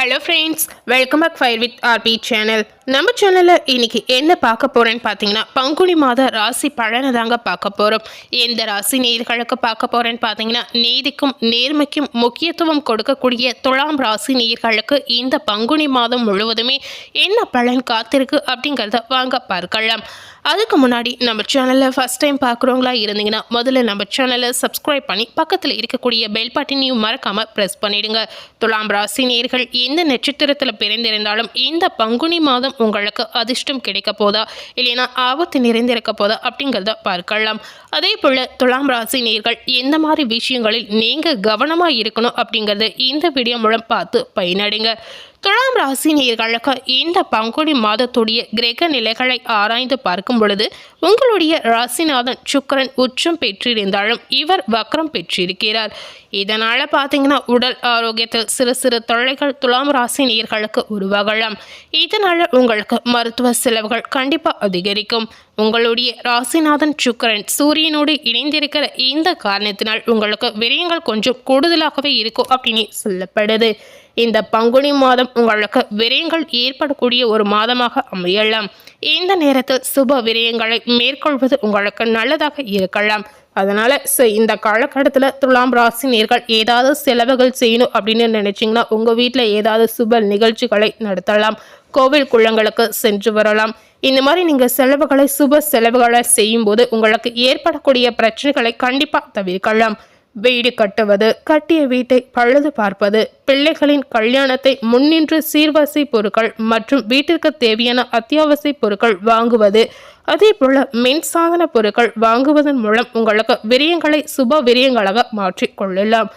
Hello friends welcome back fire with RP channel நம்ம சேனலில் இன்றைக்கி என்ன பார்க்க போகிறேன்னு பார்த்தீங்கன்னா பங்குனி மாத ராசி பலனை தாங்க பார்க்க போகிறோம் எந்த ராசி நேர்களுக்கு பார்க்க போகிறேன்னு பார்த்தீங்கன்னா நீதிக்கும் நேர்மைக்கும் முக்கியத்துவம் கொடுக்கக்கூடிய துலாம் ராசி நேர்களுக்கு இந்த பங்குனி மாதம் முழுவதுமே என்ன பலன் காத்திருக்கு அப்படிங்கிறத வாங்க பார்க்கலாம். அதுக்கு முன்னாடி நம்ம சேனலில் ஃபஸ்ட் டைம் பார்க்குறவங்களா இருந்தீங்கன்னா முதல்ல நம்ம சேனலை சப்ஸ்கிரைப் பண்ணி பக்கத்தில் இருக்கக்கூடிய பெல் பட்டினையும் மறக்காமல் ப்ரெஸ் பண்ணிவிடுங்க துலாம் ராசி நேர்கள் எந்த நட்சத்திரத்தில் பிறந்திருந்தாலும் இந்த பங்குனி மாதம் உங்களுக்கு அதிர்ஷ்டம் கிடைக்க போதா? இல்லைன்னா ஆபத்து நிறைந்திருக்க போதா? அப்படிங்கிறத பார்க்கலாம். அதே போல் துலாம் ராசி நேர்கள் எந்த மாதிரி விஷயங்களில் நீங்கள் கவனமாக இருக்கணும் அப்படிங்கிறத இந்த வீடியோ மூலம் பார்த்து பயனடைங்க. துலாம் ராசி நேர்களுக்கு இந்த பங்குனி மாதத்துடைய கிரக நிலைகளை ஆராய்ந்து பார்க்கும் பொழுது உங்களுடைய ராசிநாதன் சுக்கரன் உச்சம் பெற்றிருந்தாலும் இவர் வக்ரம் பெற்றிருக்கிறார். இதனால் பார்த்தீங்கன்னா உடல் ஆரோக்கியத்தில் சிறு சிறு தொல்லைகள் துலாம் ராசி நேர்களுக்கு உருவாகலாம். இதனால் உங்களுக்கு மருத்துவ செலவுகள் கண்டிப்பாக அதிகரிக்கும். உங்களுடைய ராசிநாதன் சுக்கரன் சூரியனோடு இணைந்திருக்கிற இந்த காரணத்தினால் உங்களுக்கு விரயங்கள் கொஞ்சம் கூடுதலாகவே இருக்கும் அப்படின்னு சொல்லப்படுது. இந்த பங்குனி மாதம் உங்களுக்கு விரயங்கள் ஏற்படக்கூடிய ஒரு மாதமாக அமையலாம். இந்த நேரத்தில் சுப விரயங்களை மேற்கொள்வது உங்களுக்கு நல்லதாக இருக்கலாம். அதனால் இந்த காலகட்டத்தில் துலாம் ராசி நேர்கள் ஏதாவது செலவுகள் செய்யணும் அப்படின்னு நினச்சிங்கன்னா உங்கள் வீட்டில் ஏதாவது சுப நிகழ்ச்சிகளை நடத்தலாம். கோவில் குளங்களுக்கு சென்று வரலாம். இந்த மாதிரி நீங்கள் செலவுகளை சுப செலவுகளை செய்யும்போது உங்களுக்கு ஏற்படக்கூடிய பிரச்சனைகளை கண்டிப்பாக தவிர்க்கலாம். வீடு கட்டுவது கட்டிய வீட்டை பழுது பார்ப்பது பிள்ளைகளின் கல்யாணத்தை முன்னின்று சீர்வரிசை பொருட்கள் மற்றும் வீட்டிற்கு தேவையான அத்தியாவசிய பொருட்கள் வாங்குவது. அதே போல மின்சாதன பொருட்கள் வாங்குவதன் மூலம் உங்களுக்கு விரயங்களை சுப விரயங்களாக மாற்றி கொள்ளலாம்.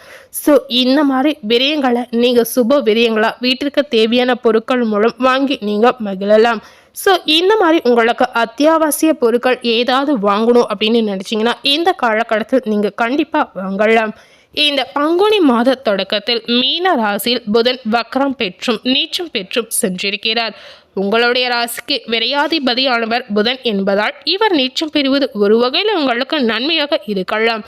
ஸோ இந்த மாதிரி விரயங்களை நீங்கள் சுப விரயங்களாக வீட்டிற்கு தேவையான பொருட்கள் மூலம் வாங்கி நீங்கள் மகிழலாம். ஸோ இந்த மாதிரி உங்களுக்கு அத்தியாவசிய பொருட்கள் ஏதாவது வாங்கணும் அப்படின்னு நினச்சிங்கன்னா இந்த காலகட்டத்தில் நீங்கள் கண்டிப்பாக வாங்கலாம். இந்த பங்குனி மாத தொடக்கத்தில் மீன ராசியில் புதன் வக்ரம் பெற்றும் நீச்சம் பெற்றும் சென்றிருக்கிறார். உங்களுடைய ராசிக்கு விரையாதிபதியானவர் புதன் என்பதால் இவர் நீச்சம் பெறுவது ஒரு வகையில் உங்களுக்கு நன்மையாக இருக்கலாம்.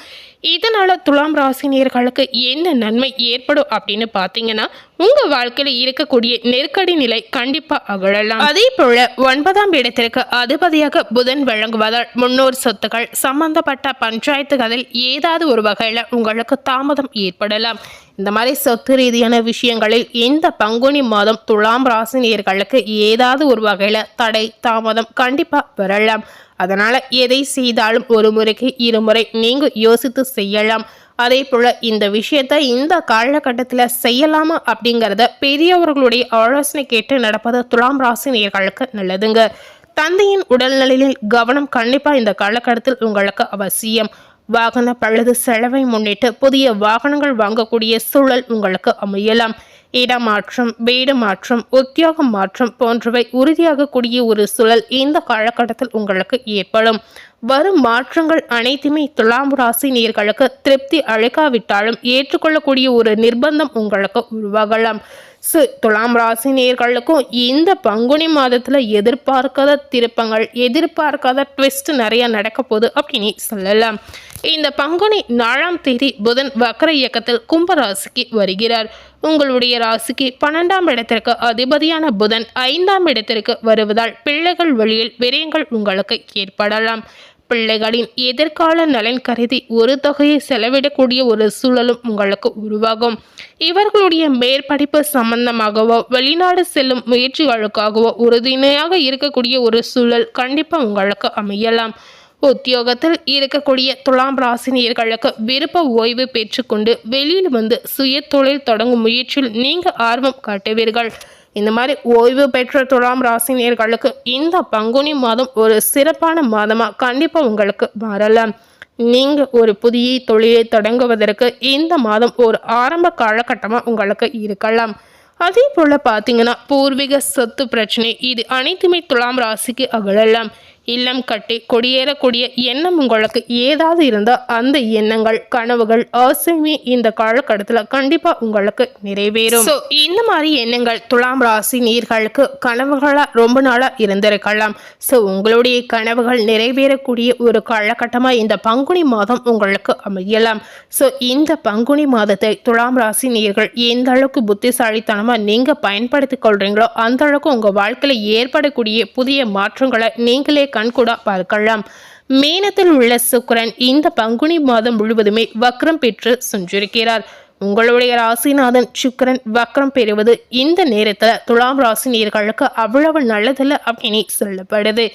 இதனால் துலாம் ராசினியர்களுக்கு என்ன நன்மை ஏற்படும் அப்படின்னு பார்த்தீங்கன்னா உங்கள் வாழ்க்கையில் இருக்கக்கூடிய நெருக்கடி நிலை கண்டிப்பாக அகழலாம். அதே போல ஒன்பதாம் இடத்திற்கு அதிபதியாக புதன் வழங்குவதால் முன்னோர் சொத்துக்கள் சம்பந்தப்பட்ட பஞ்சாயத்துகளில் ஏதாவது ஒரு வகையில் உங்களுக்கு தாமதம் ஏற்படலாம். இந்த மாதிரி சொத்து ரீதியான விஷயங்களில் இந்த பங்குனி மாதம் துலாம் ராசினியர்களுக்கு ஏதாவது ஒரு வகையில் தடை தாமதம் கண்டிப்பாக வரலாம். அதனால் எதை செய்தாலும் ஒரு முறைக்கு இருமுறை நீங்கள் யோசித்து செய்யலாம். அதே போல் இந்த விஷயத்தை இந்த காலகட்டத்தில் செய்யலாமா அப்படிங்கிறத பெரியவர்களுடைய ஆலோசனை கேட்டு நடப்பது துலாம் ராசி நேர்களுக்கு நல்லதுங்க. தந்தையின் உடல்நிலையில் கவனம் கண்டிப்பாக இந்த காலகட்டத்தில் உங்களுக்கு அவசியம். வாகன பழுது செலவை முன்னிட்டு புதிய வாகனங்கள் வாங்கக்கூடிய சூழல் உங்களுக்கு அமையலாம். இடமாற்றம் வீடு மாற்றம் உத்தியோகம் மாற்றம் போன்றவை உறுதியாகக்கூடிய ஒரு சூழல் இந்த காலகட்டத்தில் உங்களுக்கு ஏற்படும். வரும் மாற்றங்கள் அனைத்துமே துலாம் ராசி நேர்களுக்கு திருப்தி அழைக்காவிட்டாலும் ஏற்றுக்கொள்ளக்கூடிய ஒரு நிர்பந்தம் உங்களுக்கு உருவாகலாம். சு துலாம் ராசி நேர்களுக்கும் இந்த பங்குனி மாதத்தில் எதிர்பார்க்காத திருப்பங்கள் எதிர்பார்க்காத ட்விஸ்ட் நிறைய நடக்க போகுது அப்படின்னு சொல்லலாம். இந்த பங்குனி நாலாம் தேதி புதன் வக்கர இயக்கத்தில் கும்பராசிக்கு வருகிறார். உங்களுடைய ராசிக்கு பன்னெண்டாம் இடத்திற்கு அதிபதியான புதன் ஐந்தாம் இடத்திற்கு வருவதால் பிள்ளைகள் வழியில் விரயங்கள் உங்களுக்கு ஏற்படலாம். பிள்ளைகளின் எதிர்கால நலன் கருதி ஒரு தொகையை செலவிடக்கூடிய ஒரு சூழலும் உங்களுக்கு உருவாகும். இவர்களுடைய மேற்படிப்பு சம்பந்தமாகவோ வெளிநாடு செல்லும் முயற்சிகளுக்காகவோ உறுதுணையாக இருக்கக்கூடிய ஒரு சூழல் கண்டிப்பாக உங்களுக்கு அமையலாம். உத்தியோகத்தில் இருக்கக்கூடிய துலாம் ராசினியர்களுக்கு விருப்ப ஓய்வு பெற்றுக்கொண்டு வெளியில் வந்து சுய தொழில் தொடங்கும் முயற்சியில் நீங்கள் ஆர்வம் காட்டுவீர்கள். இந்த மாதிரி ஓய்வு பெற்ற துலாம் ராசினியர்களுக்கு இந்த பங்குனி மாதம் ஒரு சிறப்பான மாதமாக கண்டிப்பாக உங்களுக்கு மாறலாம் நீங்கள் ஒரு புதிய தொழிலை தொடங்குவதற்கு இந்த மாதம் ஒரு ஆரம்ப காலகட்டமாக உங்களுக்கு இருக்கலாம். அதே போல் பார்த்தீங்கன்னா பூர்வீக சொத்து பிரச்சனை இது அனைத்துமே துலாம் ராசிக்கு அகழலாம் இல்லம் கட்டி கொடியேறக்கூடிய எண்ணம் உங்களுக்கு ஏதாவது இருந்தால் அந்த எண்ணங்கள் கனவுகள் ஆசையுமே இந்த காலகட்டத்தில் கண்டிப்பாக உங்களுக்கு நிறைவேறும். ஸோ இந்த மாதிரி எண்ணங்கள் துலாம் ராசி நீர்களுக்கு கனவுகளாக ரொம்ப நாளாக இருந்திருக்கலாம். ஸோ உங்களுடைய கனவுகள் நிறைவேறக்கூடிய ஒரு காலகட்டமாக இந்த பங்குனி மாதம் உங்களுக்கு அமையலாம். ஸோ இந்த பங்குனி மாதத்தை துலாம் ராசி நீர்கள் எந்த அளவுக்கு புத்திசாலித்தனமாக நீங்கள் பயன்படுத்தி கொள்கிறீங்களோ அந்த அளவுக்கு உங்கள் வாழ்க்கையில் ஏற்படக்கூடிய புதிய மாற்றங்களை நீங்களே கண்கூடா பார்க்கலாம். மேனத்தில் உள்ள சுக்கிரன் இந்த பங்குனி மாதம் முழுவதுமே வக்ரம் பெற்று சென்றிருக்கிறார் உங்களுடைய ராசிநாதன் சுக்கரன் வக்ரம் பெறுவது இந்த நேரத்தில் துலாம் ராசி நேர்களுக்கு அவ்வளவு நல்லதில்லை அப்படின்னு சொல்லப்படுது.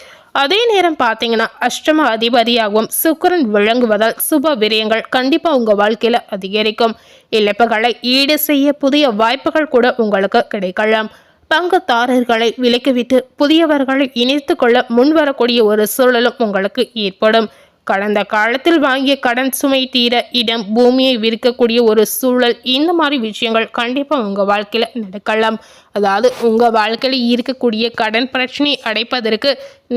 அதே நேரம் பார்த்தீங்கன்னா அஷ்டம அதிபதியாகவும் சுக்கரன் விளங்குவதால் சுப விரயங்கள் கண்டிப்பாக உங்கள் வாழ்க்கையில் அதிகரிக்கும். இழப்புகளை ஈடு செய்ய புதிய வாய்ப்புகள் கூட உங்களுக்கு கிடைக்கலாம். பங்குதாரர்களை விலக்கிவிட்டு புதியவர்களை இணைத்து கொள்ள முன்வரக்கூடிய ஒரு சூழலும் உங்களுக்கு ஏற்படும். கடந்த காலத்தில் வாங்கிய கடன் சுமை தீர இடம் பூமியை விற்கக்கூடிய ஒரு சூழல் இந்த மாதிரி விஷயங்கள் கண்டிப்பாக உங்கள் வாழ்க்கையில் நடக்கலாம். அதாவது உங்கள் வாழ்க்கையில் இருக்கக்கூடிய கடன் பிரச்சனை அடைப்பதற்கு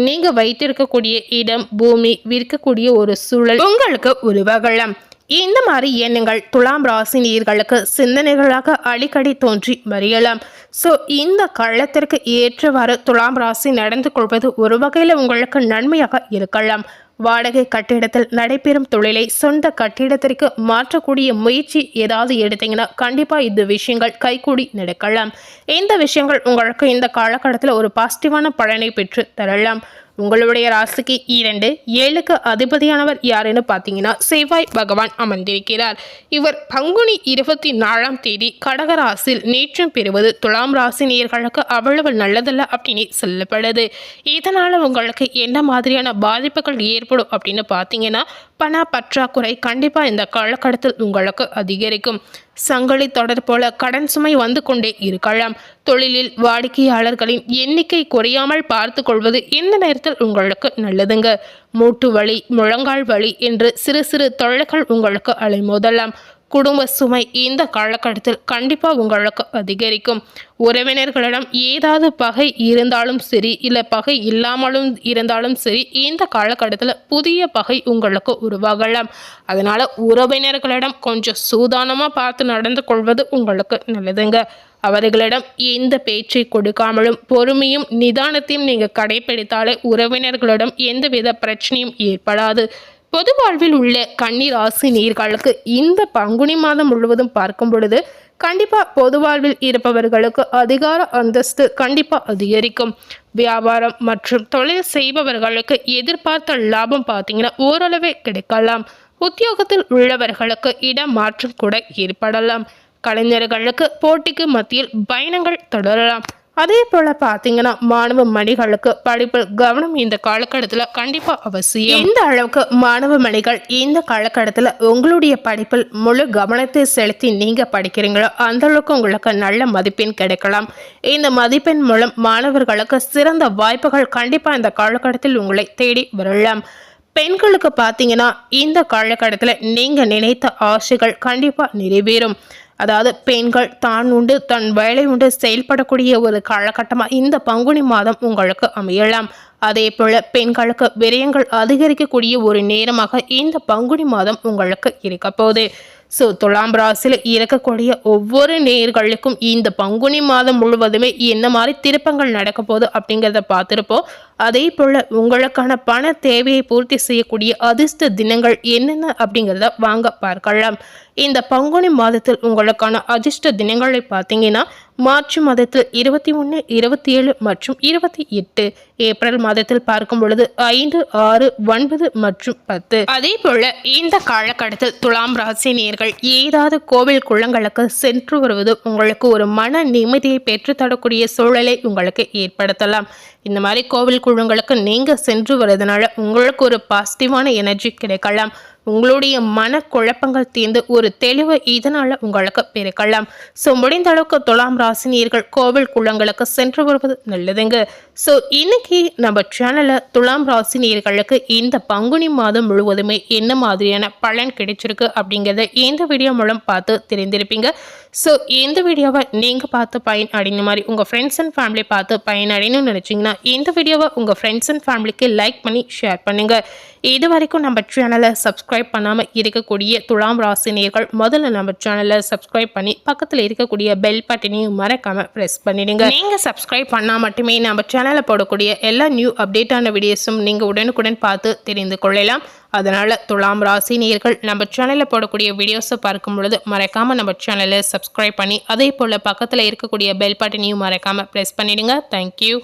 நீங்கள் வைத்திருக்கக்கூடிய இடம் பூமி விற்கக்கூடிய ஒரு சூழல் உங்களுக்கு உருவாகலாம். இந்த மாதிரி எண்ணங்கள் துலாம் ராசி நீர்களுக்கு சிந்தனைகளாக அடிக்கடி தோன்றி வரையலாம். ஸோ இந்த கள்ளத்திற்கு ஏற்றவாறு துலாம் ராசி நடந்து கொள்வது ஒரு வகையில் உங்களுக்கு நன்மையாக இருக்கலாம். வாடகை கட்டிடத்தில் நடைபெறும் தொழிலை சொந்த கட்டிடத்திற்கு மாற்றக்கூடிய முயற்சி ஏதாவது எடுத்தீங்கன்னா கண்டிப்பாக இந்த விஷயங்கள் கைகூடி நடக்கலாம். இந்த விஷயங்கள் உங்களுக்கு இந்த காலகட்டத்தில் ஒரு பாசிட்டிவான பலனை பெற்று தரலாம். உங்களுடைய ராசிக்கு இரண்டு ஏழுக்கு அதிபதியானவர் யாருன்னு பார்த்தீங்கன்னா செவ்வாய் பகவான் அமர்ந்திருக்கிறார். இவர் பங்குனி இருபத்தி நாலாம் தேதி கடகராசில் நேற்றம் பெறுவது துலாம் ராசி நேர்களுக்கு அவ்வளவு நல்லதல்ல அப்படின்னு சொல்லப்படுது. இதனால் உங்களுக்கு என்ன மாதிரியான பாதிப்புகள் ஏற்படும் அப்படின்னு பார்த்தீங்கன்னா பண பற்றாக்குறை கண்டிப்பாக இந்த காலகட்டத்தில் உங்களுக்கு அதிகரிக்கும். சங்கிலி தொடர் போல கடன் சுமை வந்து கொண்டே இருக்கலாம். தொழிலில் வாடிக்கையாளர்களின் எண்ணிக்கை குறையாமல் பார்த்து கொள்வது இந்த நேரத்தில் உங்களுக்கு நல்லதுங்க. மூட்டு வலி முழங்கால் வலி என்று சிறு சிறு தொல்லைகள் உங்களுக்கு அலைமோதலாம். குடும்ப சுமை இந்த காலகட்டத்தில் கண்டிப்பாக உங்களுக்கு அதிகரிக்கும். உறவினர்களிடம் ஏதாவது பகை இருந்தாலும் சரி இல்லை பகை இல்லாமலும் இருந்தாலும் சரி இந்த காலகட்டத்தில் புதிய பகை உங்களுக்கு உருவாகலாம். அதனால் உறவினர்களிடம் கொஞ்சம் சூதானமாக பார்த்து நடந்து கொள்வது உங்களுக்கு நல்லதுங்க. அவர்களிடம் எந்த பேச்சை கொடுக்காமலும் பொறுமையும் நிதானத்தையும் நீங்கள் கடைபிடித்தாலே உறவினர்களிடம் எந்தவித பிரச்சனையும் ஏற்படாது. பொது வாழ்வில் உள்ள கண்ணீர் ஆசி நீர்களுக்கு இந்த பங்குனி மாதம் முழுவதும் பார்க்கும் பொழுது கண்டிப்பாக பொது வாழ்வில் இருப்பவர்களுக்கு அதிகார அந்தஸ்து கண்டிப்பாக அதிகரிக்கும். வியாபாரம் மற்றும் தொழில் செய்பவர்களுக்கு எதிர்பார்த்த லாபம் பார்த்தீங்கன்னா ஓரளவே கிடைக்கலாம். உத்தியோகத்தில் உள்ளவர்களுக்கு இடம் மாற்றம் கூட ஏற்படலாம். கலைஞர்களுக்கு போட்டிக்கு மத்தியில் பயணங்கள் தொடரலாம். அதே போல் பார்த்தீங்கன்னா மாணவ மணிகளுக்கு படிப்பில் கவனம் இந்த காலகட்டத்தில் கண்டிப்பாக அவசியம். இந்த அளவுக்கு மாணவ மணிகள் இந்த காலகட்டத்தில் உங்களுடைய படிப்பில் முழு கவனத்தை செலுத்தி நீங்கள் படிக்கிறீங்களோ அந்த அளவுக்கு உங்களுக்கு நல்ல மதிப்பெண் கிடைக்கலாம். இந்த மதிப்பெண் மூலம் மாணவர்களுக்கு சிறந்த வாய்ப்புகள் கண்டிப்பாக இந்த காலகட்டத்தில் உங்களை தேடி வரலாம். பெண்களுக்கு பார்த்தீங்கன்னா இந்த காலகட்டத்தில் நீங்கள் நினைத்த ஆசைகள் கண்டிப்பாக நிறைவேறும். அதாவது பெண்கள் தான் உண்டு தன் வேலை உண்டு செயல்படக்கூடிய ஒரு காலகட்டமாக இந்த பங்குனி மாதம் உங்களுக்கு அமையலாம். அதே போல பெண்களுக்கு விரயங்கள் அதிகரிக்கக்கூடிய ஒரு நேரமாக இந்த பங்குனி மாதம் உங்களுக்கு இருக்க போகுது. ஸோ துலாம் ராசியில் இருக்கக்கூடிய ஒவ்வொரு நேர்களுக்கும் இந்த பங்குனி மாதம் முழுவதுமே என்ன மாதிரி திருப்பங்கள் நடக்க போகுது அப்படிங்கிறத பார்த்துருப்போம். அதே போல் உங்களுக்கான பண தேவையை பூர்த்தி செய்யக்கூடிய அதிர்ஷ்ட தினங்கள் என்னென்ன அப்படிங்கிறத வாங்க பார்க்கலாம். இந்த பங்குனி மாதத்தில் உங்களுக்கான அதிர்ஷ்ட தினங்களை பார்த்தீங்கன்னா மார்ச் மாதத்தில் இருபத்தி ஒன்று இருபத்தி ஏழு மற்றும் இருபத்தி எட்டு ஏப்ரல் மாதத்தில் பார்க்கும் பொழுது ஐந்து ஆறு ஒன்பது மற்றும் பத்து. அதே போல இந்த காலகட்டத்தில் துலாம் ராசி நேர்கள் ஏதாவது கோவில் குளங்களுக்கு சென்று வருவது உங்களுக்கு ஒரு மன நிம்மதியை பெற்றுத்தரக்கூடிய சூழலை உங்களுக்கு ஏற்படுத்தலாம். இந்த மாதிரி கோவில் குழுங்களுக்கு நீங்கள் சென்று வருவதனால உங்களுக்கு ஒரு பாசிட்டிவான எனர்ஜி கிடைக்கலாம். உங்களுடைய மனக்குழப்பங்கள் தீர்ந்து ஒரு தெளிவு இதனால் உங்களுக்கு பெருக்கலாம். ஸோ முடிந்த அளவுக்கு துலாம் ராசினியர்கள் கோவில் குளங்களுக்கு சென்று வருவது நல்லதுங்க. ஸோ இன்னைக்கு நம்ம சேனலில் துலாம் ராசினியர்களுக்கு இந்த பங்குனி மாதம் முழுவதுமே என்ன மாதிரியான பலன் கிடைச்சிருக்கு அப்படிங்கிறத இந்த வீடியோ மூலம் பார்த்து தெரிந்திருப்பீங்க. ஸோ இந்த வீடியோவை நீங்கள் பார்த்து பயன் அடைந்த மாதிரி உங்கள் ஃப்ரெண்ட்ஸ் அண்ட் ஃபேமிலி பார்த்து பயன் அடையணும்னு நினச்சிங்கன்னா இந்த வீடியோவை உங்கள் ஃப்ரெண்ட்ஸ் அண்ட் ஃபேமிலிக்கு லைக் பண்ணி ஷேர் பண்ணுங்கள் இது வரைக்கும் நம்ம சேனலை சப்ஸ்கிரைப் பண்ணாமல் இருக்கக்கூடிய துலாம் ராசினியர்கள் முதல்ல நம்ம சேனலை சப்ஸ்கிரைப் பண்ணி பக்கத்தில் இருக்கக்கூடிய பெல் பட்டனையும் மறக்காமல் ப்ரெஸ் பண்ணிடுங்க. நீங்கள் சப்ஸ்கிரைப் பண்ணால் மட்டுமே நம்ம சேனலில் போடக்கூடிய எல்லா நியூ அப்டேட்டான வீடியோஸும் நீங்கள் உடனுக்குடன் பார்த்து தெரிந்து கொள்ளலாம். அதனால் துலாம் ராசி நேர்கள் நம்ம சேனலில் போடக்கூடிய வீடியோஸை பார்க்கும் பொழுது மறக்காமல் நம்ம சேனலை சப்ஸ்கிரைப் பண்ணி அதே போல் பக்கத்தில் இருக்கக்கூடிய பெல் பட்டனையும் மறக்காமல் ப்ரெஸ் பண்ணிடுங்க. தேங்க்யூ